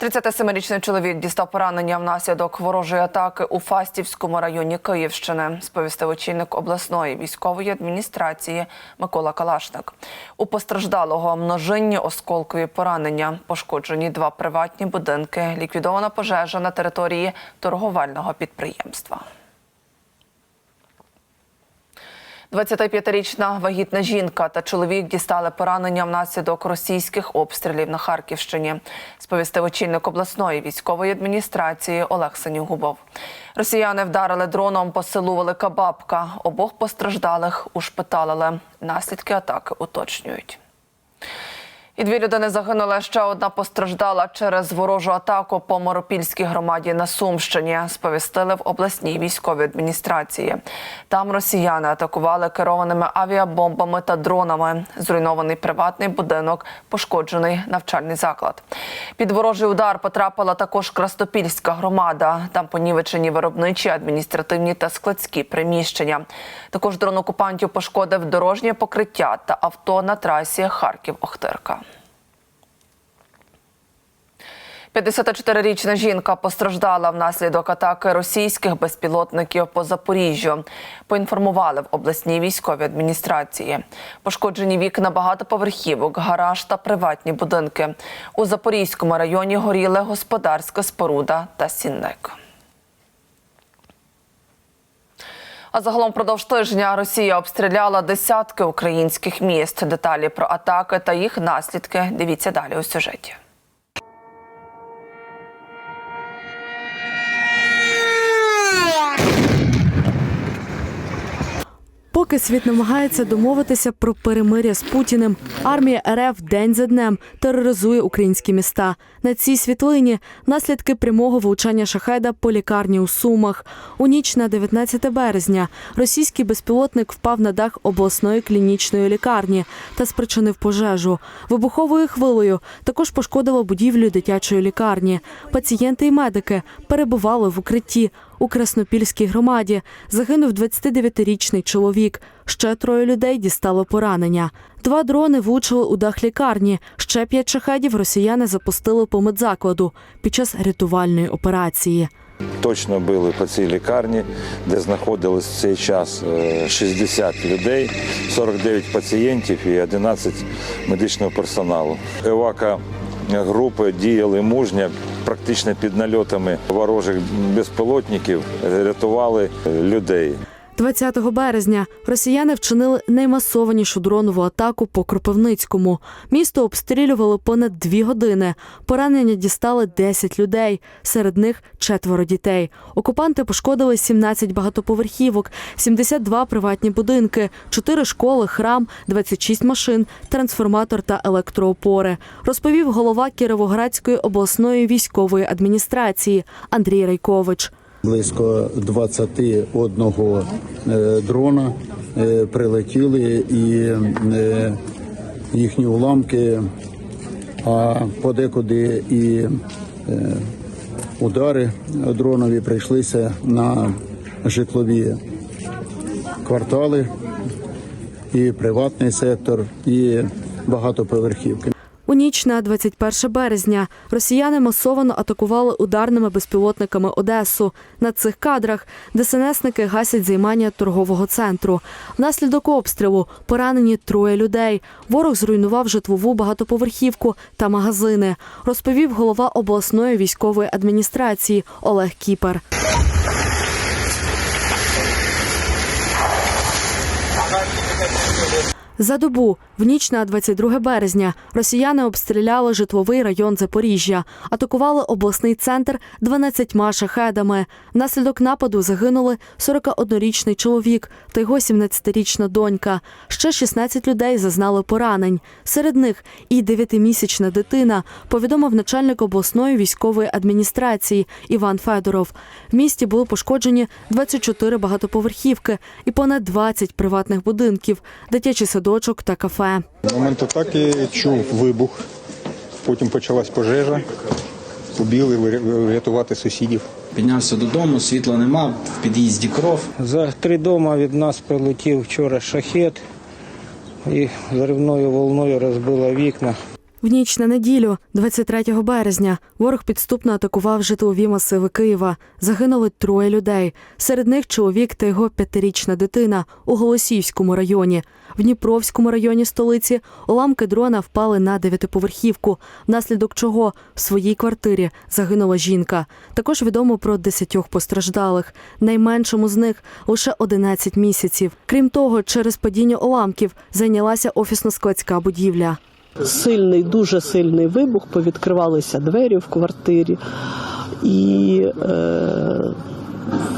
37-річний чоловік дістав поранення внаслідок ворожої атаки у Фастівському районі Київщини, сповістив очільник обласної військової адміністрації Микола Калашник. У постраждалого множинні осколкові поранення, пошкоджені два приватні будинки, ліквідована пожежа на території торговельного підприємства. 25-річна вагітна жінка та чоловік дістали поранення внаслідок російських обстрілів на Харківщині, сповістив очільник обласної військової адміністрації Олег Сенігубов. Росіяни вдарили дроном по селу Велика Бабка. Обох постраждалих ушпиталили. Наслідки атаки уточнюють. І дві людини загинули. Ще одна постраждала через ворожу атаку по Моропільській громаді на Сумщині. Сповістили в обласній військовій адміністрації. Там росіяни атакували керованими авіабомбами та дронами. Зруйнований приватний будинок, пошкоджений навчальний заклад. Під ворожий удар потрапила також Крастопільська громада. Там понівечені виробничі, адміністративні та складські приміщення. Також дрон окупантів пошкодив дорожнє покриття та авто на трасі Харків-Охтирка. 54-річна жінка постраждала внаслідок атаки російських безпілотників по Запоріжжю. Поінформували в обласній військовій адміністрації. Пошкоджені вікна багатоповерхівок, гараж та приватні будинки. У Запорізькому районі горіли господарська споруда та сінник. А загалом продовж тижня Росія обстріляла десятки українських міст. Деталі про атаки та їх наслідки дивіться далі у сюжеті. Поки світ намагається домовитися про перемиря з Путіним, армія РФ день за днем тероризує українські міста. На цій світлині наслідки прямого влучання шахеда по лікарні у Сумах. У ніч на 19 березня російський безпілотник впав на дах обласної клінічної лікарні та спричинив пожежу. Вибуховою хвилею також пошкодило будівлю дитячої лікарні. Пацієнти і медики перебували в укритті. У Краснопільській громаді загинув 29-річний чоловік. Ще троє людей дістало поранення. Два дрони влучили у дах лікарні. Ще п'ять шахедів росіяни запустили по медзакладу під час рятувальної операції. Точно били по цій лікарні, де знаходилось в цей час е, 60 людей, 49 пацієнтів і 11 медичного персоналу. Евака групи діяли мужньо, практично під нальотами ворожих безпілотників рятували людей. 20 березня росіяни вчинили наймасованішу дронову атаку по Кропивницькому. Місто обстрілювали понад дві години. Поранення дістали 10 людей, серед них четверо дітей. Окупанти пошкодили 17 багатоповерхівок, 72 приватні будинки, 4 школи, храм, 26 машин, трансформатор та електроопори. Розповів голова Кіровоградської обласної військової адміністрації Андрій Райкович. Близько 21 е, дрона е, прилетіли і е, їхні уламки, а подекуди і удари дронові прийшлися на житлові квартали, і приватний сектор, і багатоповерхівки. У ніч на 21 березня росіяни масово атакували ударними безпілотниками Одесу. На цих кадрах ДСНСники гасять займання торгового центру. Внаслідок обстрілу поранені троє людей. Ворог зруйнував житлову багатоповерхівку та магазини. Розповів голова обласної військової адміністрації Олег Кіпер. За добу в ніч на 22 березня росіяни обстріляли житловий район Запоріжжя, атакували обласний центр 12 шахедами. Внаслідок нападу загинули 41-річний чоловік та його 17-річна донька. Ще 16 людей зазнали поранень. Серед них і 9-місячна дитина, повідомив начальник обласної військової адміністрації Іван Федоров. В місті були пошкоджені 24 багатоповерхівки і понад 20 приватних будинків, дитячі дитячий садочок та кафе. На момент атаки чув вибух, потім почалась пожежа, побігли врятувати рятувати сусідів. Піднявся додому, світла нема, в під'їзді кров. За три дома від нас прилетів вчора шахет і заривною волною розбило вікна. В ніч на неділю, 23 березня, ворог підступно атакував житлові масиви Києва. Загинули троє людей. Серед них чоловік та його п'ятирічна дитина у Голосіївському районі. В Дніпровському районі столиці уламки дрона впали на дев'ятиповерхівку, внаслідок чого в своїй квартирі загинула жінка. Також відомо про десятьох постраждалих. Найменшому з них лише 11 місяців. Крім того, через падіння уламків зайнялася офісно-складська будівля. Сильний, дуже сильний вибух, повідкривалися двері в квартирі, і е,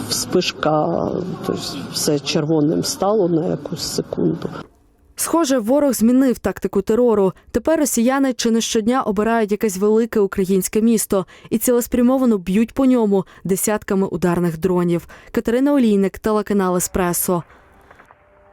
вспишка, тобто все червоним стало на якусь секунду. Схоже, ворог змінив тактику терору. Тепер росіяни чи не щодня обирають якесь велике українське місто і цілеспрямовано б'ють по ньому десятками ударних дронів. Катерина Олійник, телеканал Еспресо.